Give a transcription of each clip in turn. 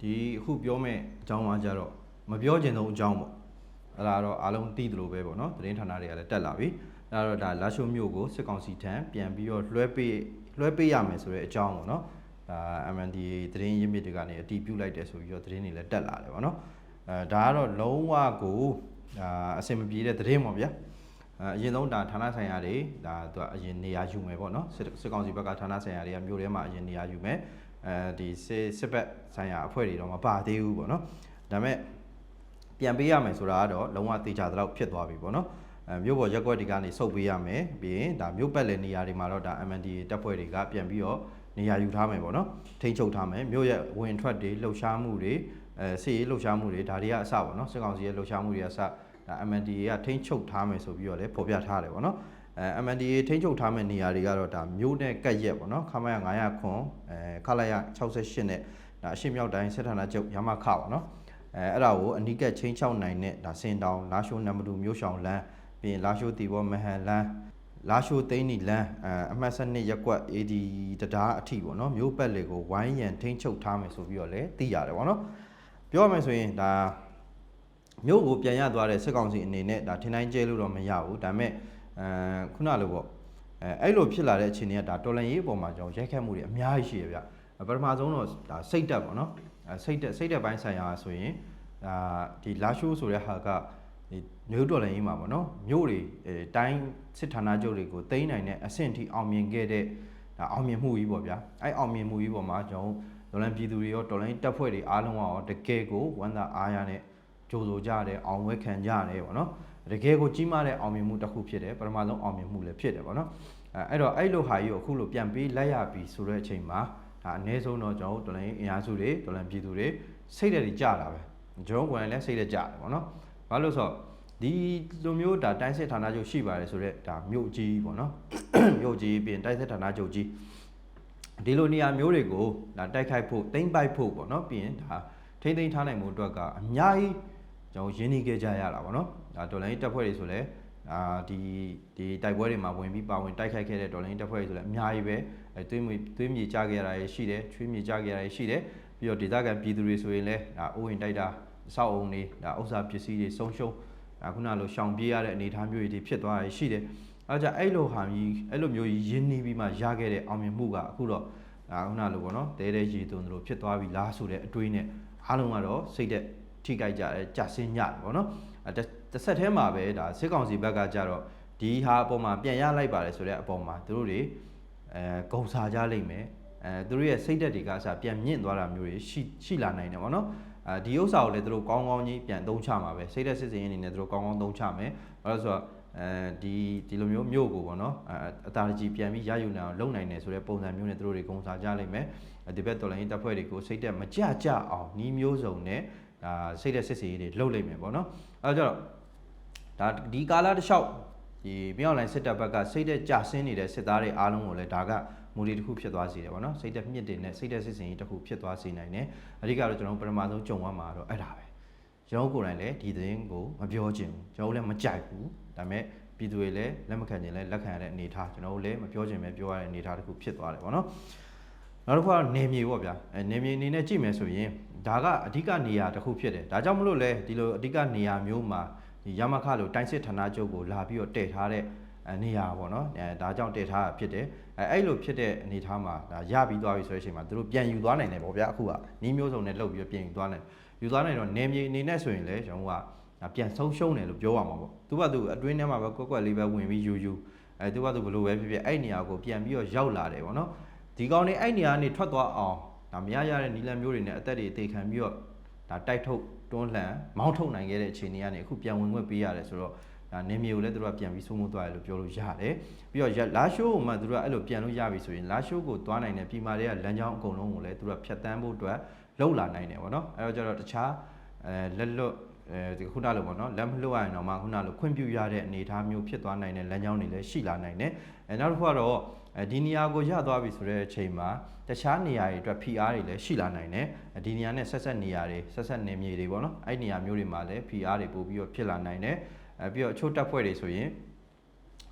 ဒီအခုပြောမဲ့အကြောင်းအကြတော့မပြောချင်တော့အကြောင်းပေါ့အဲ့ဒါတော့အားလုံးသိသလိုပဲပေါ့နော်သတင်းဌာနတွေကလည်းတက်လာပြီအဲ့တော့ဒါလာရှိုးမြို့ကိုစစ်ကောင်စီထံပြန်ပြီးတော့လွှဲပေးလွှဲပေးရမယ်ဆိုတဲ့အကြောင်းပေါ့နော်ဒါ MNDA သတင်းရင်းမြစ်တွေကနေအတီးပြုတ်လိုက်တယ်ဆိုပြီးတော့သတင်းတွေလည်းတက်လာတယ်ပေါ့နော်အဲဒါကတော့လုံးဝကိုဒါအဆင်မပြေတဲ့သတင်းပေါ့ဗျာအဲအရင်ဆုံးဒါဌာနဆိုင်ရာတွေဒါသူကအရင်နေရာယူမယ်ပေါ့နော်စစ်စစ်ကောင်စီဘက်ကဌာနဆိုင်ရာတွေကမြို့ထဲမှာအရင်နေရာယူမယ် အဲဒီစစ်စစ်ဘက်ဆိုင်ရာအဖွဲ့တွေတော့မပါသေးဘူးပေါ့နော်ဒါပေမဲ့ပြန်ပေးရမယ်ဆိုတာကတော့လုံးဝတေချာတော့ဖြစ်သွားပြီပေါ့နော်အဲမြို့ပေါ်ရက်ကွက်တွေကနေစုပ်ပေးရမယ်ပြီးရင်ဒါမြို့ပတ်လည်နေရာတွေမှာတော့ဒါ MNDA တပ်ဖွဲ့တွေကပြန်ပြီးတော့နေရာယူထားမယ်ပေါ့နော်ထိန်းချုပ်ထားမယ်မြို့ရဲ့ဝင်ထွက်တွေလှုပ်ရှားမှုတွေအဲစစ်ရေးလှုပ်ရှားမှုတွေဒါတွေကအစပေါ့နော်စစ်ကောင်စီရဲ့လှုပ်ရှားမှုတွေကအစဒါ MNDA ကထိန်းချုပ်ထားမယ်ဆိုပြီးတော့လည်းဖော်ပြထားတယ်ပေါ့နော် အဲ MNDA ထိန်းချုပ်ထားမယ့်နေရာတွေကတော့ဒါမြို့နဲ့ကပ်ရက်ပေါ့နော်ခမရ900ခွန်အဲခလာရ68နဲ့ဒါအရှိမြောက်တိုင်းစစ်ဌာနချုပ်ရမခပေါ့နော်အဲအဲ့ဒါကိုအနီးကပ်ချင်းချောက်နိုင်တဲ့ဒါစင်တောင်လာရှိုးနံပါတ်2မြို့ရှောင်လမ်းပြီးရင်လာရှိုးတီဘောမဟန်လမ်းလာရှိုးသိန်းနီလမ်းအဲအမှတ်7ရက်ကွက် AD တရားအထိပေါ့နော်မြို့ပတ်လေကိုဝိုင်းရန်ထိန်းချုပ်ထားမယ်ဆိုပြီးတော့လည်းသိရတယ်ပေါ့နော်ပြောရမယ်ဆိုရင်ဒါမြို့ကိုပြန်ရသွားတဲ့စစ်ကောင်စီအနေနဲ့ဒါထင်တိုင်းကျဲလို့တော့မရဘူးဒါပေမဲ့ အဲခုနလိုပေါ့အဲအဲ့လိုဖြစ်လာတဲ့အခြေအနေကဒါတော်လန်ရေးအပေါ်မှာကျွန်တော်ရိုက်ခတ်မှုတွေအများကြီးရှိရဗျပထမဆုံးတော့ဒါစိတ်တက်ပေါ့နော်အဲစိတ်တက်စိတ်တက်ပိုင်းဆိုင်ရာဆိုရင်ဒါဒီလာရှိုးဆိုတဲ့ဟာကဒီမြို့တော်လန်ရေးမှာပေါ့နော်မြို့တွေအဲတိုင်းစစ်ဌာနချုပ်တွေကိုတိမ့်နိုင်တဲ့အဆင့်ထိအောင်မြင်ခဲ့တဲ့ဒါအောင်မြင်မှုကြီးပေါ့ဗျာအဲ့အောင်မြင်မှုကြီးပေါ်မှာကျွန်တော်တော်လန်ပြည်သူတွေရောတော်လန်တပ်ဖွဲ့တွေအားလုံးရောတကယ်ကိုဝမ်းသာအားရတဲ့ကြိုးဆိုကြတယ်အောင်ဝဲခံကြတယ်ပေါ့နော် တကယ်ကိုကြီးမားတဲ့အောင်မြင်မှုတစ်ခုဖြစ်တယ်ပထမဆုံးအောင်မြင်မှုလည်းဖြစ်တယ်ပေါ့နော်အဲအဲ့တော့အဲ့လိုဟာကြီးကိုအခုလိုပြန်ပေးလိုက်ရပြီဆိုတဲ့အချိန်မှာဒါအနည်းဆုံးတော့ကျွန်တော်တို့တော်လိုင်းအင်အားစုတွေတော်လိုင်းပြည်သူတွေစိတ်ဓာတ်တွေကြတာပဲကျွန်တော်ကိုယ်တိုင်လည်းစိတ်ဓာတ်ကြတယ်ပေါ့နော်ဘာလို့ဆိုတော့ဒီလိုမျိုးဒါတိုင်းစစ်ဌာနချုပ်ရှိပါတယ်ဆိုတော့ဒါမြို့ကြီးပေါ့နော်မြို့ကြီးပြီးရင်တိုင်းစစ်ဌာနချုပ်ကြီးဒီလိုနေရာမျိုးတွေကိုဒါတိုက်ခိုက်ဖို့တိမ့်ပိုက်ဖို့ပေါ့နော်ပြီးရင်ဒါထိမ့်သိမ်းထားနိုင်မှုအတွက်ကအများကြီး ကျွန်တော်ရင်းနှီးခဲ့ကြရတာပေါ့နော်ဒါဒေါ်လာရေးတပ်ဖွဲ့တွေဆိုလဲအာဒီဒီတိုက်ပွဲတွေမှာဝင်ပြီးပါဝင်တိုက်ခိုက်ခဲ့တဲ့ဒေါ်လာရေးတပ်ဖွဲ့တွေဆိုလဲအများကြီးပဲအဲသွေးမြေသွေးမြေကြခဲ့ရတာရှိတယ်ချွေးမြေကြခဲ့ရတာရှိတယ်ပြီးတော့ဒေသခံပြည်သူတွေဆိုရင်လဲဒါအိုးဝင်တိုက်တာအဆောက်အုံတွေဒါဥစ္စာပစ္စည်းတွေဆုံးရှုံးဒါခုနလိုရှောင်ပြေးရတဲ့အနေအထားမျိုးတွေဖြစ်သွားရရှိတယ်အဲကြင့်အဲ့လိုဟာမျိုးအဲ့လိုမျိုးကြီးရင်းနှီးပြီးမှရခဲ့တဲ့အောင်မြင်မှုကအခုတော့ဒါခုနလိုပေါ့နော်တဲတဲရည်သွန်းတို့ဖြစ်သွားပြီလားဆိုတဲ့အတွေးနဲ့အားလုံးကတော့စိတ်သက် ထိကြိုက်ကြတယ်ကြဆင်းညတယ်ပေါ့နော်အဲတစ်တစ်ဆက်တည်းမှာပဲဒါစစ်ကောင်စီဘက်ကကြတော့ဒီဟာအပေါ်မှာပြန်ရလိုက်ပါတယ်ဆိုတဲ့အပေါ်မှာသူတို့တွေအဲဂုံစားကြလိမ့်မယ်အဲသူတို့ရဲ့စိတ်သက်တွေကအစားပြန်မြင့်သွားတာမျိုးတွေရှိရှိလာနိုင်တယ်ပေါ့နော်အဲဒီဥစ္စာကိုလည်းသူတို့ကောင်းကောင်းကြီးပြန်သုံးချမှာပဲစိတ်သက်စစ်စင်ရင်းအနေနဲ့သူတို့ကောင်းကောင်းသုံးချမယ်ဘာလို့လဲဆိုတော့အဲဒီဒီလိုမျိုးမြို့ကိုပေါ့နော်အဲအတားကြီးပြန်ပြီးရယူနိုင်အောင်လုပ်နိုင်တယ်ဆိုတဲ့ပုံစံမျိုးနဲ့သူတို့တွေဂုံစားကြလိမ့်မယ်ဒီဘက်တော်လိုင်းတပ်ဖွဲ့တွေကိုစိတ်တက်မကြကြအောင်နီးမျိုးစုံနဲ့ ဒါစိတ်တက်စစ်စီရေးတွေလုပ်လိမ့်မယ်ပေါ့နော်အဲတော့ဒါဒီကာလတစ်လျှောက်ဒီမြောက်လိုင်းစစ်တပ်ဘက်ကစိတ်တက်ကြဆင်းနေတဲ့စစ်သားတွေအားလုံးကိုလည်းဒါကမူဒီတစ်ခုဖြစ်သွားစေတယ်ပေါ့နော်စိတ်တက်မြင့်တင်တဲ့စိတ်တက်စစ်စင်ရေးတစ်ခုဖြစ်သွားစေနိုင်တယ်အဓိကတော့ကျွန်တော်တို့ပထမဆုံးကြုံရမှာတော့အဲ့ဒါပဲကျွန်တော်ကိုယ်တိုင်လည်းဒီသတင်းကိုမပြောချင်ဘူးကျွန်တော်လည်းမကြိုက်ဘူးဒါပေမဲ့ပြည်သူတွေလည်းလက်မခံချင်လည်းလက်ခံရတဲ့အနေအထားကျွန်တော်တို့လည်းမပြောချင်ပဲပြောရတဲ့အနေအထားတစ်ခုဖြစ်သွားတယ်ပေါ့နော် နောက်တစ်ခုကတော့နေမြေပေါ့ဗျာအဲနေမြေအနေနဲ့ကြည့်မယ်ဆိုရင်ဒါကအဓိကနေရာတစ်ခုဖြစ်တယ်ဒါကြောင့်မလို့လဲဒီလိုအဓိကနေရာမျိုးမှာဒီရမခလိုတိုင်းစစ်ဌာနချုပ်ကိုလာပြီးတော့တည်ထားတဲ့အနေရာပေါ့နော်အဲဒါကြောင့်တည်ထားတာဖြစ်တယ်အဲအဲ့လိုဖြစ်တဲ့အနေအထားမှာဒါရပြီးသွားပြီဆိုတဲ့အချိန်မှာသူတို့ပြန်ယူသွားနိုင်တယ်ပေါ့ဗျာအခုကနီးမျိုးစုံနဲ့လှုပ်ပြီးတော့ပြန်ယူသွားနိုင်တယ်ယူသွားနိုင်တော့နေမြေအနေနဲ့ဆိုရင်လည်းကျွန်တော်ကဒါပြန်ဆုံးရှုံးတယ်လို့ပြောရမှာပေါ့သူကသူအတွင်းထဲမှာပဲကွက်ကွက်လေးပဲဝင်ပြီးယူယူအဲသူကသူဘလို့ပဲဖြစ်ဖြစ်အဲ့နေရာကိုပြန်ပြီးတော့ရောက်လာတယ်ပေါ့နော် ဒီကောင်နေအဲ့နေရာကနေထွက်သွားအောင်ဒါမရရတဲ့နီလန်မျိုးတွေနဲ့အသက်တွေအသေးခံပြီးတော့ဒါတိုက်ထုတ်တွန်းလှန်မောင်းထုတ်နိုင်ခဲ့တဲ့အခြေအနေကနေအခုပြန်ဝင်ခွင့်ပေးရတယ်ဆိုတော့ဒါနေမြေကိုလည်းသူတို့ကပြန်ပြီးဆုံးမသွားတယ်လို့ပြောလို့ရတယ်ပြီးတော့လာရှိုးကိုမှသူတို့ကအဲ့လိုပြန်လို့ရပြီဆိုရင်လာရှိုးကိုသွားနိုင်တဲ့ပြည်မာတွေကလမ်းကြောင်းအကုန်လုံးကိုလည်းသူတို့ကဖြတ်တန်းဖို့အတွက်လှုပ်လာနိုင်တယ်ပေါ့နော်အဲ့တော့ကျတော့တခြားအဲလက်လွတ်အဲဒီခုနလိုပေါ့နော်လက်မလွတ်ရရင်တော့မှခုနလိုခွင့်ပြုရတဲ့အနေအထားမျိုးဖြစ်သွားနိုင်တဲ့လမ်းကြောင်းတွေလည်းရှိလာနိုင်တယ်အဲနောက်တစ်ခုကတော့ အဲဒီနေရာကိုရသွားပြီဆိုတဲ့အချိန်မှာတခြားနေရာတွေအတွက် PR တွေလည်းရှိလာနိုင်တယ်ဒီနေရာနဲ့ဆက်ဆက်နေရာတွေဆက်ဆက်နေမြေတွေပေါ့နော်အဲ့နေရာမျိုးတွေမှာလည်း PR တွေပို့ပြီးတော့ဖြစ်လာနိုင်တယ်အဲပြီးတော့အချို့တပ်ဖွဲ့တွေဆိုရင်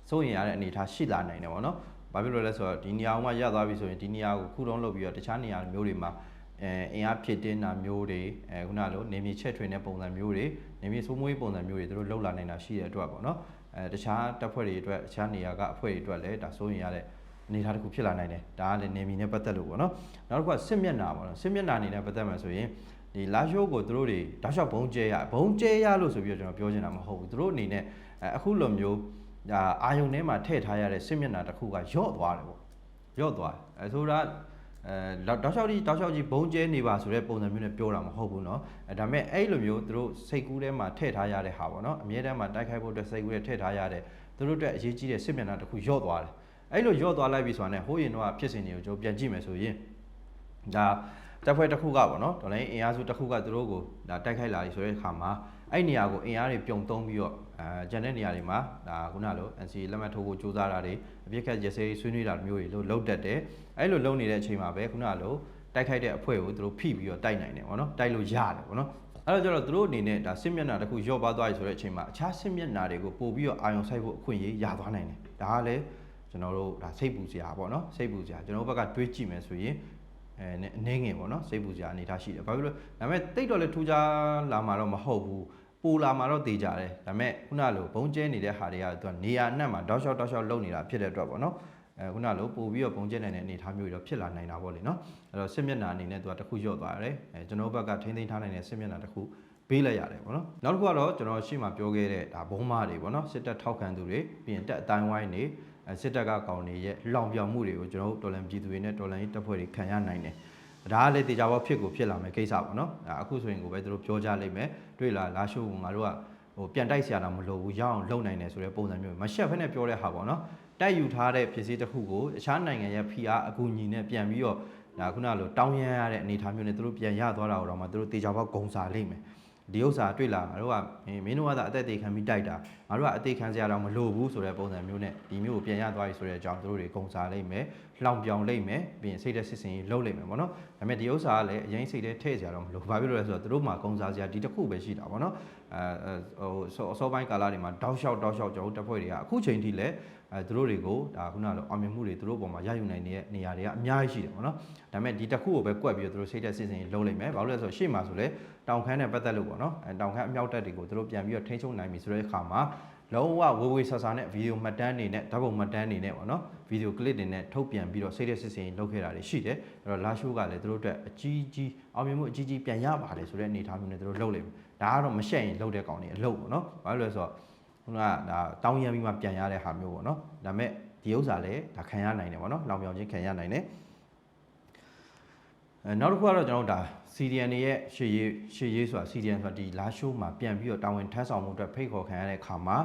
စိုးရင်ရတဲ့အနေအထားရှိလာနိုင်တယ်ပေါ့နော်။ဘာဖြစ်လို့လဲဆိုတော့ဒီနေရာမှာရသွားပြီဆိုရင်ဒီနေရာကိုခုတုံးလုပ်ပြီးတော့တခြားနေရာမျိုးတွေမှာအဲအင်အားဖြစ်တင်းတာမျိုးတွေအဲခုနလိုနေမြေချက်ထွင်တဲ့ပုံစံမျိုးတွေနေမြေစိုးမွေးပုံစံမျိုးတွေသူတို့လှုပ်လာနေတာရှိတဲ့အတွက်ပေါ့နော်အဲတခြားတပ်ဖွဲ့တွေအတွက်တခြားနေရာကအဖွဲ့တွေအတွက်လည်းဒါစိုးရင်ရတဲ့ အနေအထားတစ်ခုဖြစ်လာနိုင်တယ်ဒါကလည်းနေမြေနဲ့ပတ်သက်လို့ပေါ့နော်နောက်တစ်ခုကစစ်မျက်နှာပေါ့နော်စစ်မျက်နှာအနေနဲ့ပတ်သက်မှာဆိုရင်ဒီလာရှိုးကိုသူတို့တွေတောက်လျှောက်ဘုံကျဲရဘုံကျဲရလို့ဆိုပြီးတော့ကျွန်တော်ပြောချင်တာမဟုတ်ဘူးသူတို့အနေနဲ့အဲအခုလိုမျိုးဒါအာယုံထဲမှာထည့်ထားရတဲ့စစ်မျက်နှာတစ်ခုကယော့သွားတယ်ပေါ့ယော့သွားတယ်အဲဆိုတာအဲတောက်လျှောက်ကြီးတောက်လျှောက်ကြီးဘုံကျဲနေပါဆိုတဲ့ပုံစံမျိုးနဲ့ပြောတာမဟုတ်ဘူးเนาะအဲဒါပေမဲ့အဲ့လိုမျိုးသူတို့စိတ်ကူးထဲမှာထည့်ထားရတဲ့ဟာပေါ့เนาะအမြဲတမ်းမှာတိုက်ခိုက်ဖို့အတွက်စိတ်ကူးထဲထည့်ထားရတဲ့သူတို့အတွက်အရေးကြီးတဲ့စစ်မျက်နှာတစ်ခုယော့သွားတယ် အဲ့လိုယော့သွားလိုက်ပြီဆိုတာနဲ့ဟိုးရင်တော့ဖြစ်စဉ်တွေကိုကျွန်တော်ပြန်ကြည့်မယ်ဆိုရင်ဒါတပ်ဖွဲ့တစ်ခုကပေါ့နော်ဒေါ်လာအင်အားစုတစ်ခုကသူတို့ကိုဒါတိုက်ခိုက်လာပြီဆိုတဲ့အခါမှာအဲ့နေရာကိုအင်အားတွေပြုံသုံးပြီးတော့အဲကျန်တဲ့နေရာတွေမှာဒါခုနလို NCA လက်မှတ်ထိုးဖို့ကြိုးစားတာတွေအပြစ်ခတ်ရစဲဆွေးနွေးတာမျိုးတွေလို့လုပ်တတ်တယ်အဲ့လိုလုပ်နေတဲ့အချိန်မှာပဲခုနလိုတိုက်ခိုက်တဲ့အဖွဲ့ကိုသူတို့ဖိပြီးတော့တိုက်နိုင်တယ်ပေါ့နော်တိုက်လို့ရတယ်ပေါ့နော်အဲ့တော့ကျတော့သူတို့အနေနဲ့ဒါစစ်မျက်နှာတစ်ခုရော့ပါသွားပြီဆိုတဲ့အချိန်မှာအခြားစစ်မျက်နှာတွေကိုပို့ပြီးတော့အာရုံစိုက်ဖို့အခွင့်အရေးရသွားနိုင်တယ်ဒါကလည်း ကျွန်တော်တို့ဒါစိတ်ပူစရာပေါ့နော်စိတ်ပူစရာကျွန်တော်တို့ဘက်ကတွေးကြည့်မယ်ဆိုရင်အဲအနေငယ်ပေါ့နော်စိတ်ပူစရာအနေထားရှိတယ်ဘာဖြစ်လို့ဒါပေမဲ့တိတ်တော့လည်းထူးခြားလာမှာတော့မဟုတ်ဘူးပူလာမှာတော့တေးကြတယ်ဒါပေမဲ့ခုနလိုဘုံကျဲနေတဲ့ဟာတွေကသူကနေရာအနှံ့မှာတောက်လျှောက်တောက်လျှောက်လုံနေတာဖြစ်တဲ့အတွက်ပေါ့နော်အဲခုနလိုပို့ပြီးတော့ဘုံကျဲနိုင်တဲ့အနေအထားမျိုးတွေတော့ဖြစ်လာနိုင်တာပေါ့လေနော်အဲ့တော့စစ်မျက်နှာအနေနဲ့သူကတစ်ခုညော့သွားတယ်အဲကျွန်တော်တို့ဘက်ကထိမ့်သိမ်းထားနိုင်တဲ့စစ်မျက်နှာတစ်ခုပေးလိုက်ရတယ်ပေါ့နော်နောက်တစ်ခုကတော့ကျွန်တော်ရှေ့မှာပြောခဲ့တဲ့ဒါဘုံမားတွေပေါ့နော်စစ်တပ်ထောက်ခံသူတွေပြီးရင်တက်အတိုင်းဝိုင်းတွေအဲ စစ်တပ်ကကောင်တွေရဲ့လောင်ပြောင်မှုတွေကိုကျွန်တော်တို့တော်လန်ပြည်သူတွေနဲ့တော်လန်ရေးတပ်ဖွဲ့တွေခံရနိုင်တယ်ဒါကလည်းတေချာဘောဖြစ်ကိုဖြစ်လာမယ်ကိစ္စပေါ့နော်အခုဆိုရင်ကိုပဲသူတို့ပြောကြလိမ့်မယ်တွေ့လားလာရှိုးကငါတို့ကဟိုပြန်တိုက်ဆရာတာမလိုဘူးရအောင်လုပ်နိုင်တယ်ဆိုတဲ့ပုံစံမျိုးမရှက်ဖက်နဲ့ပြောတဲ့ဟာပေါ့နော်တိုက်ယူထားတဲ့ဖြစ်စည်းတစ်ခုကိုတခြားနိုင်ငံရဲ့ PR အကူအညီနဲ့ပြန်ပြီးတော့ဒါခုနလိုတောင်းရမ်းရတဲ့အနေအထားမျိုးနဲ့သူတို့ပြန်ရသွားတာတော့မှသူတို့တေချာဘောဂုံစာလိမ့်မယ် ဒီဥစ္စာတွေ့လာငါတို့ကမင်းတို့ကသာအသက်သေးခံပြီးတိုက်တာငါတို့ကအသေးခံစရာတော့မလိုဘူးဆိုတဲ့ပုံစံမျိုးနဲ့ဒီမျိုးကိုပြန်ရသွားပြီဆိုတဲ့အကြောင်းတို့တွေဂုံစားလိမ့်မယ်လှောင်ပြောင်လိမ့်မယ်ပြီးရင်စိတ်သက်စစ်စင်ရေးလုပ်လိမ့်မယ်ပေါ့နော်ဒါပေမဲ့ဒီဥစ္စာကလည်းအရင်စိတ်သက်ထည့်စရာတော့မလိုဘာဖြစ်လို့လဲဆိုတော့တို့မှာဂုံစားစရာဒီတစ်ခုပဲရှိတာပေါ့နော်အဲဟိုအစောပိုင်းကာလတွေမှာတောက်လျှောက်တောက်လျှောက်ကျွန်တော်တပ်ဖွဲ့တွေကအခုချိန်ထိလည်း အဲသူတို့တွေကိုဒါခုနကလိုအောင်မြင်မှုတွေသူတို့ပုံမှာရယူနိုင်တဲ့နေရာတွေကအများကြီးရှိတယ်ပေါ့နော်ဒါပေမဲ့ဒီတစ်ခုကိုပဲကွက်ပြီးတော့သူတို့စိတ်သက်စစ်စင်ရေးလုပ်လိမ့်မယ်ဘာလို့လဲဆိုတော့ရှေ့မှာဆိုလဲတောင်ခမ်းနဲ့ပတ်သက်လို့ပေါ့နော်အဲတောင်ခမ်းအမြောက်တက်တွေကိုသူတို့ပြန်ပြီးတော့ထိန်းချုပ်နိုင်ပြီဆိုတဲ့အခါမှာလုံးဝဝေဝေဆာဆာနဲ့ဗီဒီယိုမှတ်တမ်းတွေနဲ့ဓာတ်ပုံမှတ်တမ်းတွေနဲ့ပေါ့နော်ဗီဒီယိုကလစ်တွေနဲ့ထုတ်ပြန်ပြီးတော့စိတ်သက်စစ်စင်ရေးလုပ်ခဲ့တာတွေရှိတယ်အဲ့တော့လာရှိုးကလည်းသူတို့အတွက်အကြီးကြီးအောင်မြင်မှုအကြီးကြီးပြန်ရပါတယ်ဆိုတဲ့အနေအထားမျိုးနဲ့သူတို့လုပ်လိမ့်မယ်ဒါကတော့မရှက်ရင်လုပ်တဲ့ကောင်တွေအလုပ်ပေါ့နော်ဘာလို့လဲဆိုတော့ ခုနကဒါတောင်းရမ်းပြီးမှပြန်ရတဲ့ဟာမျိုးပေါ့နော်ဒါပေမဲ့ဒီဥစ္စာလည်းဒါခံရနိုင်တယ်ပေါ့နော်လောင်ပြောင်ချင်းခံရနိုင်တယ်အဲနောက်တစ်ခုကတော့ကျွန်တော်တို့ဒါ CDN တွေရဲ့ရှေ့ရေးရှေ့ရေးဆိုတာ CDN ဆိုတာဒီလာရှိုးမှာပြန်ပြီးတော့တာဝန်ထမ်းဆောင်မှုအတွက်ဖိတ်ခေါ်ခံရတဲ့အခါမှာ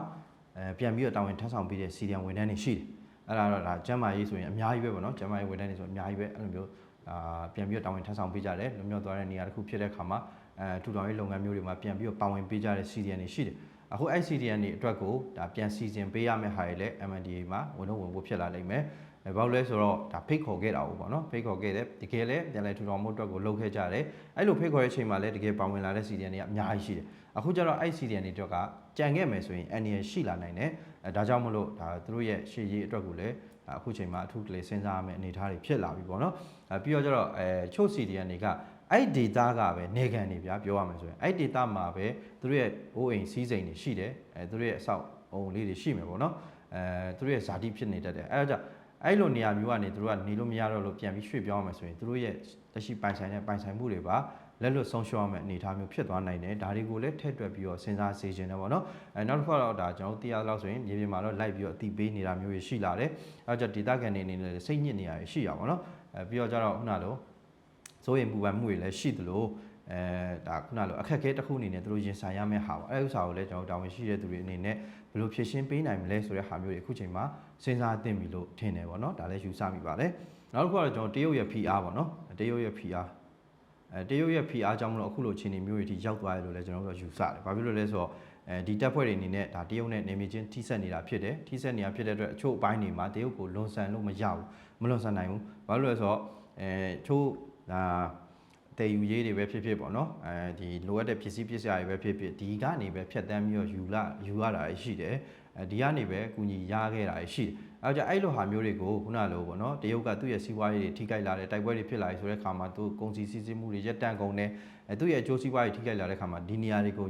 အဲပြန်ပြီးတော့တာဝန်ထမ်းဆောင်ပြီးတဲ့ CDN ဝန်ထမ်းတွေရှိတယ်အဲ့ဒါတော့ဒါကျမ်းမာရေးဆိုရင်အများကြီးပဲပေါ့နော်ကျမ်းမာရေးဝန်ထမ်းတွေဆိုအများကြီးပဲအဲ့လိုမျိုးအာပြန်ပြီးတော့တာဝန်ထမ်းဆောင်ပေးကြတယ်လွန်မြောက်သွားတဲ့နေရာတစ်ခုဖြစ်တဲ့အခါမှာအဲထူထောင်ရေးလုပ်ငန်းမျိုးတွေမှာပြန်ပြီးတော့ပါဝင်ပေးကြတဲ့ CDN တွေရှိတယ် အခု ICDN တွေအတွက်ကိုဒါပြန်စီစဉ်ပေးရမယ့်ဟာတွေလည်း MNDA မှာဝင်တော့ဝင်ဖို့ဖြစ်လာလိမ့်မယ်အဲဘာလို့လဲဆိုတော့ဒါဖိတ်ခေါ်ခဲ့တာဟုတ်ပေါ့နော်ဖိတ်ခေါ်ခဲ့တယ်တကယ်လည်းပြန်လဲထူထောင်မှုအတွက်ကိုလုပ်ခဲ့ကြတယ်အဲ့လိုဖိတ်ခေါ်တဲ့အချိန်မှာလည်းတကယ်ပါဝင်လာတဲ့ CDN တွေကအများကြီးရှိတယ်အခုကျတော့အဲ့ CDN တွေအတွက်ကကြံခဲ့မယ်ဆိုရင် NDN ရှိလာနိုင်တယ်အဲဒါကြောင့်မလို့ဒါသူတို့ရဲ့ရှေ့ရေးအတွက်ကိုလည်းအခုချိန်မှာအထူးကလေးစဉ်းစားရမယ့်အနေအထားတွေဖြစ်လာပြီပေါ့နော်အဲပြီးတော့ကျတော့အဲချို့ CDN တွေက အဲ့ data ကပဲနေခံနေဗျာပြောရမယ်ဆိုရင်အဲ့ data မှာပဲသူတို့ရဲ့အိုးအိမ်စီးစိမ်တွေရှိတယ်အဲသူတို့ရဲ့အဆောက်အုံလေးတွေရှိမယ်ပေါ့နော်အဲသူတို့ရဲ့ဇာတိဖြစ်နေတတ်တယ်အဲဒါကြောင့်အဲ့လိုနေရာမျိုးကနေသူတို့ကနေလို့မရတော့လို့ပြန်ပြီးရွှေ့ပြောင်းရမယ်ဆိုရင်သူတို့ရဲ့တရှိပိုင်ဆိုင်တဲ့ပိုင်ဆိုင်မှုတွေပါလက်လွတ်ဆုံးရှုံးရမယ့်အနေအထားမျိုးဖြစ်သွားနိုင်တယ်ဒါတွေကိုလည်းထည့်တွက်ပြီးတော့စဉ်းစားစေချင်တယ်ပေါ့နော်အဲနောက်တစ်ခုကတော့ဒါကျွန်တော်တို့တရားလောက်ဆိုရင်မြေပြင်မှာတော့လိုက်ပြီးတော့အတိပေးနေတာမျိုးတွေရှိလာတယ်အဲကြောင့်ဒေတာကန်နေနေလည်းစိတ်ညစ်နေရရှိရပါတော့အဲပြီးတော့ကျတော့ခုနလို စိုးရင်ပူပန်မှုတွေလည်းရှိသလိုအဲဒါခုနလိုအခက်အခဲတစ်ခုအနေနဲ့သူတို့ရင်ဆိုင်ရမယ့်ဟာပေါ့အဲဥစ္စာကိုလည်းကျွန်တော်တာဝန်ရှိတဲ့သူတွေအနေနဲ့ဘယ်လိုဖြည့်ရှင်းပေးနိုင်မလဲဆိုတဲ့ဟာမျိုးတွေအခုချိန်မှာစဉ်းစားသင့်ပြီလို့ထင်တယ်ပေါ့နော်ဒါလည်းယူဆမိပါတယ်နောက်တစ်ခုကတော့ကျွန်တော်တရုတ်ရဲ့ PR ပေါ့နော်တရုတ်ရဲ့ PR အဲတရုတ်ရဲ့ PR ကြောင့်မလို့အခုလိုအခြေအနေမျိုးတွေထိရောက်သွားတယ်လို့လည်းကျွန်တော်တို့ယူဆတယ်။ဘာဖြစ်လို့လဲဆိုတော့အဲဒီတပ်ဖွဲ့တွေအနေနဲ့ဒါတရုတ်နဲ့နေမြေချင်းထိစပ်နေတာဖြစ်တယ်။ထိစပ်နေတာဖြစ်တဲ့အတွက်အချို့အပိုင်းတွေမှာတရုတ်ကိုလွန်ဆန်လို့မရဘူး။မလွန်ဆန်နိုင်ဘူး။ဘာလို့လဲဆိုတော့အဲချို့ ဒါတည်ယူရေးတွေပဲဖြစ်ဖြစ်ပေါ့နော်အဲဒီလိုအပ်တဲ့ပစ္စည်းပစ္စယတွေပဲဖြစ်ဖြစ်ဒီကနေပဲဖြတ်တန်းပြီးတော့ယူလာယူရတာရှိတယ်အဲဒီကနေပဲအကူအညီရခဲ့တာရှိတယ်အဲကြောင့်အဲ့လိုဟာမျိုးတွေကိုခုနလိုပေါ့နော်တရုတ်ကသူ့ရဲ့စီးပွားရေးတွေထိခိုက်လာတယ်တိုက်ပွဲတွေဖြစ်လာတယ်ဆိုတဲ့ခါမှာသူကုန်စည်စည်းစိမ်မှုတွေရက်တန့်ကုန်တယ်အဲသူ့ရဲ့အကျိုးစီးပွားရေးထိခိုက်လာတဲ့ခါမှာဒီနေရာတွေကို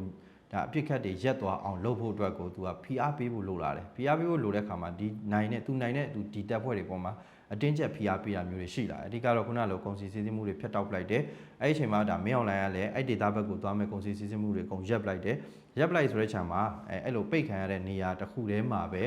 ဒါအပြစ်ခတ်တွေရက်သွားအောင်လုပ်ဖို့အတွက်ကိုသူကဖိအားပေးဖို့လိုလာတယ်ဖိအားပေးဖို့လိုတဲ့ခါမှာဒီနိုင်တဲ့သူနိုင်တဲ့သူဒီတပ်ဖွဲ့တွေပေါ်မှာ အတင်းကျပ်ဖိအားပေးတာမျိုးတွေရှိလာတယ်အဓိကတော့ခုနလိုကုန်စည်စည်းစိမ်မှုတွေဖျက်တောက်ပလိုက်တယ်အဲ့ဒီအချိန်မှာဒါမင်းအွန်လိုင်းကလည်းအဲ့ data ဘက်ကိုသွားမဲ့ကုန်စည်စည်းစိမ်မှုတွေအကုန်ရက်ပလိုက်တယ်ရက်ပလိုက်ဆိုတဲ့ခြံမှာအဲအဲ့လိုပိတ်ခံရတဲ့နေရာတစ်ခုတည်းမှာပဲ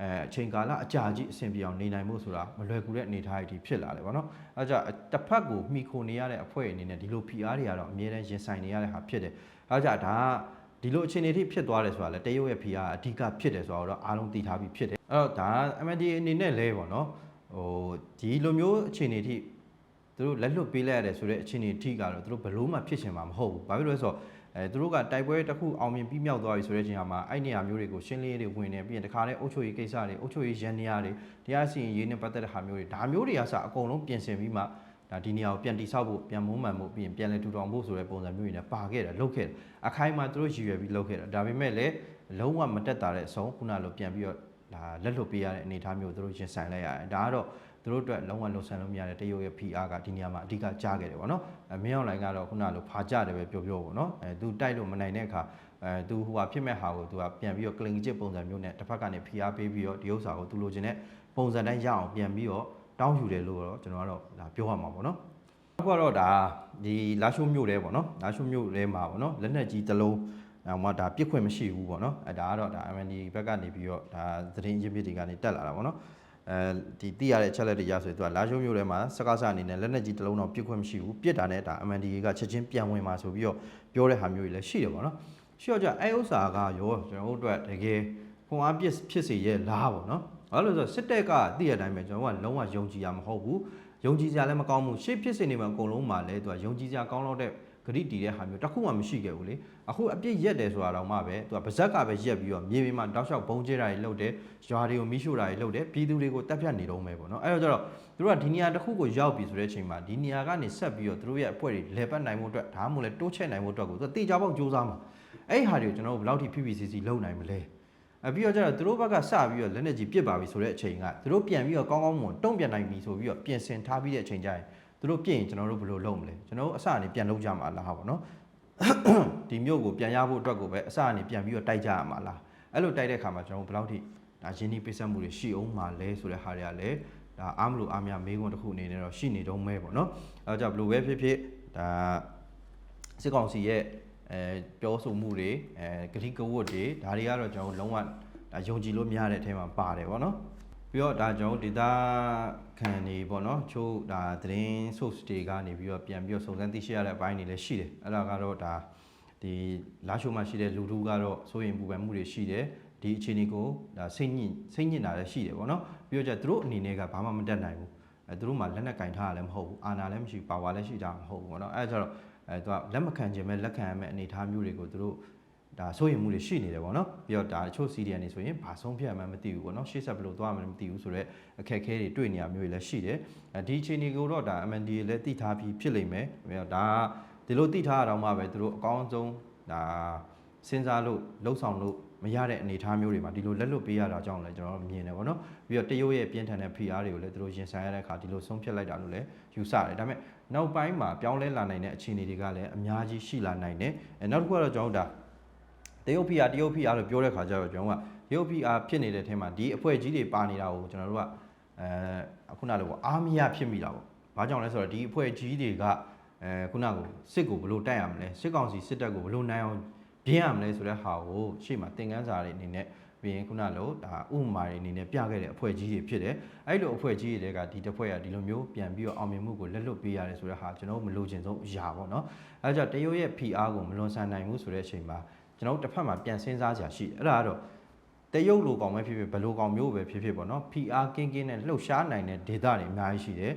အဲအချိန်ကာလအကြာကြီးအဆင်ပြေအောင်နေနိုင်မှုဆိုတာမလွယ်ကူတဲ့အနေအထားတွေဖြစ်လာတယ်ဗောနော်အဲကြောင့်တစ်ဖက်ကိုမိခိုနေရတဲ့အဖွဲ့အနေနဲ့ဒီလို PR တွေကတော့အမြဲတမ်းရင်ဆိုင်နေရတဲ့ဟာဖြစ်တယ်အဲကြောင့်ဒါကဒီလိုအခြေအနေထိဖြစ်သွားတယ်ဆိုတာလဲတရုတ်ရဲ့ PR အဓိကဖြစ်တယ်ဆိုတော့အားလုံးသိထားပြီးဖြစ်တယ်အဲ့တော့ဒါ MND အနေနဲ့လဲဗောနော် ဟိုဒီလိုမျိုးအခြေအနေထိသူတို့လက်လွတ်ပေးလိုက်ရတယ်ဆိုတဲ့အခြေအနေထိကတော့သူတို့ဘလို့မှဖြစ်ချင်မှာမဟုတ်ဘူးဘာဖြစ်လို့လဲဆိုတော့အဲသူတို့ကတိုက်ပွဲတစ်ခုအောင်မြင်ပြီးမြောက်သွားပြီဆိုတဲ့ချိန်မှာအဲ့နေရာမျိုးတွေကိုရှင်းလင်းရေးတွေဝင်နေပြီးရင်တခါလဲအုပ်ချုပ်ရေးကိစ္စတွေအုပ်ချုပ်ရေးရန်နေရာတွေတရားစီရင်ရေးနဲ့ပတ်သက်တဲ့ဟာမျိုးတွေဒါမျိုးတွေကစအကုန်လုံးပြင်ဆင်ပြီးမှဒါဒီနေရာကိုပြန်တိဆောက်ဖို့ပြန်မုန်းမှန်ဖို့ပြီးရင်ပြန်လဲထူထောင်ဖို့ဆိုတဲ့ပုံစံမျိုးတွေနဲ့ပါခဲ့တယ်လုပ်ခဲ့တယ်အခိုင်အမာသူတို့ရည်ရွယ်ပြီးလုပ်ခဲ့တယ်ဒါပေမဲ့လည်းလုံးဝမတက်တာတဲ့အဆုံးခုနလိုပြန်ပြီးတော့ ဒါလက်လွတ်ပေးရတဲ့အနေအထားမျိုးသူတို့ရင်ဆိုင်လိုက်ရတယ်ဒါကတော့သူတို့အတွက်လုံးဝလုံဆန်လို့မရတဲ့တရုတ်ရဲ့ PR ကဒီနေရာမှာအဓိကကြားခဲ့တယ်ပေါ့နော်အဲမင်းအောင်လိုင်းကတော့ခုနလိုဖာကြတယ်ပဲပြောပြောပေါ့နော်အဲသူတိုက်လို့မနိုင်တဲ့အခါအဲသူဟိုဟာဖြစ်မဲ့ဟာကိုသူကပြန်ပြီးတော့ကလင်ဂျစ်ပုံစံမျိုးနဲ့တစ်ဖက်ကနေ PR ပေးပြီးတော့ဒီဥစ္စာကိုသူလိုချင်တဲ့ပုံစံတိုင်းရအောင်ပြန်ပြီးတော့တောင်းယူတယ်လို့တော့ကျွန်တော်ကတော့ဒါပြောရမှာပေါ့နော်အခုကတော့ဒါဒီလာရှိုးမြို့တဲပေါ့နော်လာရှိုးမြို့တဲမှာပေါ့နော်လက်နက်ကြီးတစ်လုံး အောင်မှဒါပြစ်ခွင့်မရှိဘူးပေါ့နော်အဲဒါကတော့ဒါ MND ဘက်ကနေပြီးတော့ဒါသတင်းရင်းမြစ်တွေကနေတက်လာတာပေါ့နော်အဲဒီတိရတဲ့အချက်လက်တွေရဆိုရင်သူကလာရှိုးမြို့ထဲမှာစကားစအနေနဲ့လက်နက်ကြီးတစ်လုံးတော့ပြစ်ခွင့်မရှိဘူးပြစ်တာနဲ့ဒါ MNDA ကချက်ချင်းပြန်ဝင်มาဆိုပြီးတော့ပြောတဲ့ဟာမျိုးတွေလည်းရှိတယ်ပေါ့နော်ရှိတော့ကြအဲဥစ္စာကရောကျွန်တော်တို့အတွက်တကယ်ခွန်အားပြစ်ဖြစ်စေရဲ့လားပေါ့နော်ဘာလို့လဲဆိုတော့စစ်တပ်ကတည့်ရတိုင်းပဲကျွန်တော်ကလုံးဝယုံကြည်ရမဟုတ်ဘူးယုံကြည်စရာလည်းမကောင်းဘူးရှေ့ဖြစ်စေနေမှာအကုန်လုံးမှာလည်းသူကယုံကြည်စရာကောင်းတော့တဲ့ ဂရိတီတဲ့ဟာမျိုးတစ်ခုမှမရှိခဲ့ဘူးလေအခုအပြစ်ရက်တယ်ဆိုတာတော့မှပဲသူကဗဇက်ကပဲရက်ပြီးတော့မြေပြင်မှာတောက်လျှောက်ဘုံကျဲတာတွေလုပ်တယ်ရွာတွေကိုမိရှို့တာတွေလုပ်တယ်ပြည်သူတွေကိုတပ်ဖြတ်နေတော့မယ်ပေါ့နော်အဲ့တော့ကျတော့သူတို့ကဒီနေရာတစ်ခုကိုရောက်ပြီဆိုတဲ့အချိန်မှာဒီနေရာကနေဆက်ပြီးတော့သူတို့ရဲ့အဖွဲ့တွေလဲပတ်နိုင်မှုအတွက်ဒါမှမဟုတ်လဲတိုးချဲ့နိုင်မှုအတွက်ကိုသူကတေချာပေါက်စူးစမ်းမှာအဲ့ဒီဟာတွေကိုကျွန်တော်တို့ဘယ်လောက်ထိ PPCC လုပ်နိုင်မလဲအပြီးတော့ကျတော့သူတို့ဘက်ကစပြီးတော့လက်နက်ကြီးပစ်ပါပြီဆိုတဲ့အချိန်ကသူတို့ပြန်ပြီးတော့ကောင်းကောင်းမွန်တုံ့ပြန်နိုင်ပြီဆိုပြီးတော့ပြင်ဆင်ထားပြီးတဲ့အချိန်ကျရင် သူတို့ပြင်ရင်ကျွန်တော်တို့ဘယ်လိုလုပ်မလဲကျွန်တော်တို့အစအနေပြန်လုပ်ကြမှာလားဟာပေါ့နော်ဒီမျိုးကိုပြန်ရဖို့အတွက်ကိုပဲအစအနေပြန်ပြီးတော့တိုက်ကြရမှာလားအဲ့လိုတိုက်တဲ့အခါမှာကျွန်တော်တို့ဘယ်လောက်ထိဒါရင်းနှီးပိတ်ဆက်မှုတွေရှိအောင်မှာလဲဆိုတဲ့ဟာတွေကလည်းဒါအားမလို့အားမရမေးခွန်းတစ်ခုအနေနဲ့တော့ရှိနေတော့မဲပေါ့နော်အဲဒါကြောင့်ဘယ်လိုပဲဖြစ်ဖြစ်ဒါစစ်ကောင်စီရဲ့အဲပြောဆိုမှုတွေအဲဂတိကဝတ်တွေဒါတွေကတော့ကျွန်တော်တို့လုံးဝဒါယုံကြည်လို့မရတဲ့အထဲမှာပါတယ်ပေါ့နော် ပြီးတော့ဒါကျွန်တော်တို့ဒေတာခံနေပေါ့နော်ချို့ဒါသတင်း source တွေကနေပြီးတော့ပြန်ပြီးတော့စုံစမ်းသိရှိရတဲ့အပိုင်းတွေလည်းရှိတယ်အဲ့ဒါကတော့ဒါဒီလာရှိုးမှာရှိတဲ့လူထုကတော့စိုးရင်ပူပန်မှုတွေရှိတယ်ဒီအခြေအနေကိုဒါစိတ်ညစ်စိတ်ညစ်တာလည်းရှိတယ်ပေါ့နော်ပြီးတော့ကျသူတို့အနေနဲ့ကဘာမှမတတ်နိုင်ဘူးအဲသူတို့မှလက်နက်ကင်ထားရလည်းမဟုတ်ဘူးအာဏာလည်းမရှိပါဝါလည်းရှိတာမဟုတ်ဘူးပေါ့နော်အဲဒါဆိုတော့အဲသူကလက်မခံခြင်းပဲလက်ခံရမယ့်အနေအထားမျိုးတွေကိုသူတို့ ဒါစိုးရင်မှုတွေရှိနေတယ်ပေါ့နော်ပြီးတော့ဒါတချို့ CDN တွေဆိုရင်ဘာဆုံးဖြတ်မှန်းမသိဘူးပေါ့နော်ရှေ့ဆက်ဘယ်လိုသွားမှန်းမသိဘူးဆိုတော့အခက်အခဲတွေတွေ့နေရမျိုးတွေလည်းရှိတယ်အဲဒီအခြေအနေကိုတော့ဒါ MND လည်းသိထားပြီးဖြစ်လိမ့်မယ်ပြီးတော့ဒါဒီလိုသိထားရတော့မှပဲသူတို့အကောင်းဆုံးဒါစဉ်းစားလို့လှုပ်ဆောင်လို့မရတဲ့အနေအထားမျိုးတွေမှာဒီလိုလက်လွတ်ပေးရတာကြောင့်လည်းကျွန်တော်တို့မြင်တယ်ပေါ့နော်ပြီးတော့တရုတ်ရဲ့ပြင်းထန်တဲ့ PR တွေကိုလည်းသူတို့ရင်ဆိုင်ရတဲ့အခါဒီလိုဆုံးဖြတ်လိုက်တာလို့လည်းယူဆတယ်ဒါပေမဲ့နောက်ပိုင်းမှာပြောင်းလဲလာနိုင်တဲ့အခြေအနေတွေကလည်းအများကြီးရှိလာနိုင်တယ်အဲနောက်တစ်ခုကတော့ကျွန်တော်တို့ဒါ တရုတ် PR တရုတ် PR လို့ပြောတဲ့ခါကျတော့ကျွန်တော်ကတရုတ် PR ဖြစ်နေတဲ့အထက်မှာဒီအဖွဲ့ကြီးတွေပါနေတာကိုကျွန်တော်တို့ကအဲအခုနလိုပေါ့အားမရဖြစ်မိတာပေါ့ဘာကြောင့်လဲဆိုတော့ဒီအဖွဲ့ကြီးတွေကအဲခုနကစစ်ကိုဘယ်လိုတိုက်ရမလဲစစ်ကောင်စီစစ်တပ်ကိုဘယ်လိုနိုင်အောင်ပြင်းရမလဲဆိုတဲ့ဟာကိုရှေ့မှာသင်ခန်းစာတွေအနေနဲ့ပြီးရင်ခုနလိုဒါဥပမာတွေအနေနဲ့ပြခဲ့တဲ့အဖွဲ့ကြီးတွေဖြစ်တယ်အဲ့လိုအဖွဲ့ကြီးတွေကဒီတစ်ဖွဲ့ကဒီလိုမျိုးပြန်ပြီးတော့အောင်မြင်မှုကိုလက်လွတ်ပေးရတယ်ဆိုတဲ့ဟာကျွန်တော်မလိုချင်ဆုံးအရာပေါ့နော်အဲကြောင့်တရုတ်ရဲ့ PR ကိုမလွန်ဆန်နိုင်ဘူးဆိုတဲ့အချိန်မှာ ကျွန်တော်တစ်ဖက်မှာပြန်စဉ်းစားကြရှိတယ်အဲ့ဒါကတော့တရုတ်လိုကောင်ပဲဖြစ်ဖြစ်ဘယ်လိုကောင်မျိုးပဲဖြစ်ဖြစ်ပေါ့နော် PR ကင်းကင်းနဲ့လှုပ်ရှားနိုင်တဲ့ data တွေအများကြီးရှိတယ်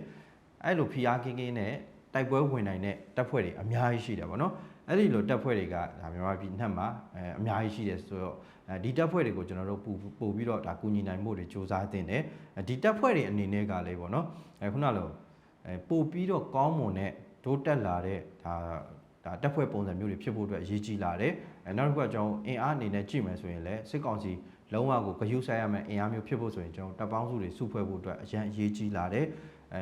အဲ့လို PR ကင်းကင်းနဲ့တိုက်ပွဲဝင်နိုင်တဲ့တပ်ဖွဲ့တွေအများကြီးရှိတယ်ပေါ့နော်အဲ့ဒီလိုတပ်ဖွဲ့တွေကဒါမြန်မာပြည်နှက်မှာအဲအများကြီးရှိတယ်ဆိုတော့အဲဒီတပ်ဖွဲ့တွေကိုကျွန်တော်တို့ပို့ပို့ပြီးတော့ဒါကူညီနိုင်မှုတွေစ조사တင်တယ်ဒီတပ်ဖွဲ့တွေအနေနဲ့ကလည်းပေါ့နော်အဲခုနလိုအဲပို့ပြီးတော့ကောင်းမွန်တဲ့တိုးတက်လာတဲ့ဒါ ဒါတက်ဖွဲ့ပုံစံမျိုးတွေဖြစ်ဖို့အတွက်အရေးကြီးလာတယ်အဲနောက်တစ်ခုကကျွန်တော်အင်အားအနေနဲ့ကြည့်မယ်ဆိုရင်လည်းစစ်ကောင်စီလုံးဝကိုဂရုစိုက်ရမယ်အင်အားမျိုးဖြစ်ဖို့ဆိုရင်ကျွန်တော်တပ်ပေါင်းစုတွေစုဖွဲ့ဖို့အတွက်အရန်အရေးကြီးလာတယ်အဲ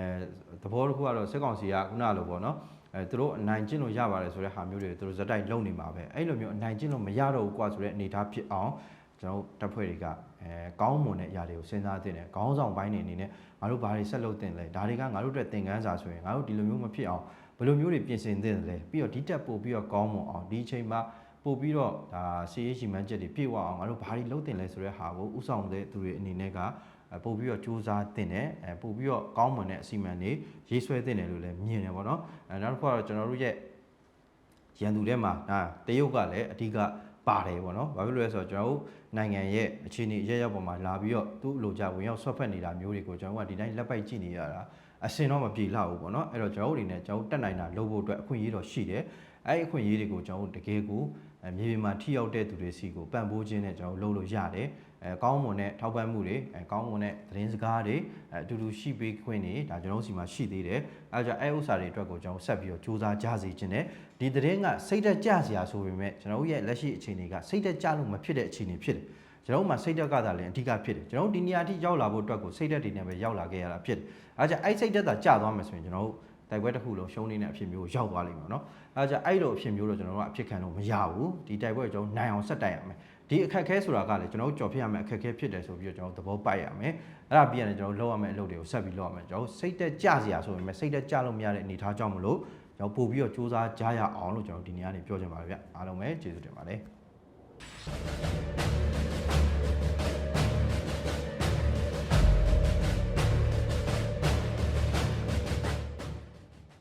သဘောတစ်ခုကတော့စစ်ကောင်စီကခုနလိုပေါ့နော်အဲသူတို့အနိုင်ကျင့်လို့ရပါတယ်ဆိုတဲ့ဟာမျိုးတွေသူတို့ဇက်တိုက်လုပ်နေမှာပဲအဲ့လိုမျိုးအနိုင်ကျင့်လို့မရတော့ဘူးကွာဆိုတဲ့အနေအထားဖြစ်အောင်ကျွန်တော်တပ်ဖွဲ့တွေကအဲကောင်းမွန်တဲ့အရာတွေကိုစဉ်းစားသင့်တယ်ခေါင်းဆောင်ပိုင်းတွေအနေနဲ့ငါတို့ဘာတွေဆက်လုပ်သင့်လဲဒါတွေကငါတို့အတွက်သင်ခန်းစာဆိုရင်ငါတို့ဒီလိုမျိုးမဖြစ်အောင် ဘယ်လိုမျိုးတွေပြင်ဆင်သင့်လဲပြီးတော့ဒီတက်ပို့ပြီးတော့ကောင်းမွန်အောင်ဒီအချိန်မှာပို့ပြီးတော့ဒါစီရေးရှိမှန်းချက်တွေပြည့်ဝအောင်ငါတို့ဘာတွေလုပ်သင့်လဲဆိုတဲ့ဟာကိုဥဆောင်တဲ့သူတွေအနေနဲ့ကအဲပို့ပြီးတော့စူးစမ်းတင်တယ်အဲပို့ပြီးတော့ကောင်းမွန်တဲ့အစီအမံတွေရေးဆွဲတင်တယ်လို့လည်းမြင်တယ်ပေါ့နော်အဲနောက်တစ်ခုကတော့ကျွန်တော်တို့ရဲ့ရန်သူထဲမှာဒါတရုတ်ကလည်းအဓိက ပါတယ်ပေါ့နော်ဘာဖြစ်လို့လဲဆိုတော့ကျွန်တော်တို့နိုင်ငံရဲ့အခြေအနေရရက်ပေါ်မှာလာပြီးတော့သူ့လိုကြဝင်ရောက်ဆွတ်ဖက်နေတာမျိုးတွေကိုကျွန်တော်တို့ကဒီတိုင်းလက်ပိုက်ကြည့်နေရတာအစင်တော့မပြေလှဘူးပေါ့နော်အဲ့တော့ကျွန်တော်တို့အနေနဲ့ကျွန်တော်တို့တက်နိုင်တာလုပ်ဖို့အတွက်အခွင့်အရေးတော့ရှိတယ်အဲ့ဒီအခွင့်အရေးတွေကိုကျွန်တော်တို့တကယ်ကိုအဲမြေပြင်မှာထိရောက်တဲ့သူတွေစီကိုပံ့ပိုးခြင်းနဲ့ကျွန်တော်တို့လုပ်လို့ရတယ် အဲကောင်းမွန်တဲ့ထောက်ပံ့မှုတွေအဲကောင်းမွန်တဲ့သတင်းစကားတွေအဲအတူတူရှိပေးခွင့်တွေဒါကျွန်တော်တို့စီမှာရှိသေးတယ်အဲဒါကြောင့်အဲဥစ္စာတွေအတွက်ကိုကျွန်တော်ဆက်ပြီးတော့စူးစမ်းကြစေခြင်းနဲ့ဒီသတင်းကစိတ်သက်ကြစရာဆိုပေမဲ့ကျွန်တော်တို့ရဲ့လက်ရှိအခြေအနေကစိတ်သက်ကြလို့မဖြစ်တဲ့အခြေအနေဖြစ်တယ်ကျွန်တော်တို့မှာစိတ်သက်ကသာလည်းအဓိကဖြစ်တယ်ကျွန်တော်တို့ဒီနေရာအထိရောက်လာဖို့အတွက်ကိုစိတ်သက်တွေနဲ့ပဲရောက်လာခဲ့ရတာဖြစ်တယ်အဲဒါကြောင့်အဲစိတ်သက်သာကြသွားမယ်ဆိုရင်ကျွန်တော်တို့တိုက်ပွဲတစ်ခုလုံးရှုံးနေတဲ့အဖြစ်မျိုးကိုရောက်သွားလိမ့်မယ်နော်အဲဒါကြောင့်အဲ့လိုအဖြစ်မျိုးတော့ကျွန်တော်တို့ကအဖြစ်ခံလို့မရဘူးဒီတိုက်ပွဲကိုကျွန်တော်နိုင်အောင်ဆက်တိုက်ရမယ် ဒီအခက်ခဲဆိုတာကလည်းကျွန်တော်တို့ကြော်ဖြစ်ရမယ်အခက်ခဲဖြစ်တယ်ဆိုပြီးတော့ကျွန်တော်တို့သဘောပိုက်ရမယ်အဲ့ဒါပြီးရင်ကျွန်တော်တို့လုပ်ရမယ့်အလုပ်တွေကိုဆက်ပြီးလုပ်ရမယ်ကျွန်တော်တို့စိတ်သက်ကြစရာဆိုပေမဲ့စိတ်သက်ကြလို့မရတဲ့အနေအထားကြောင့်မလို့ကျွန်တော်ပို့ပြီးတော့စူးစမ်းကြရအောင်လို့ကျွန်တော်ဒီနေ့ကနေပြောချင်ပါတယ်ဗျအားလုံးပဲကျေးဇူးတင်ပါတယ်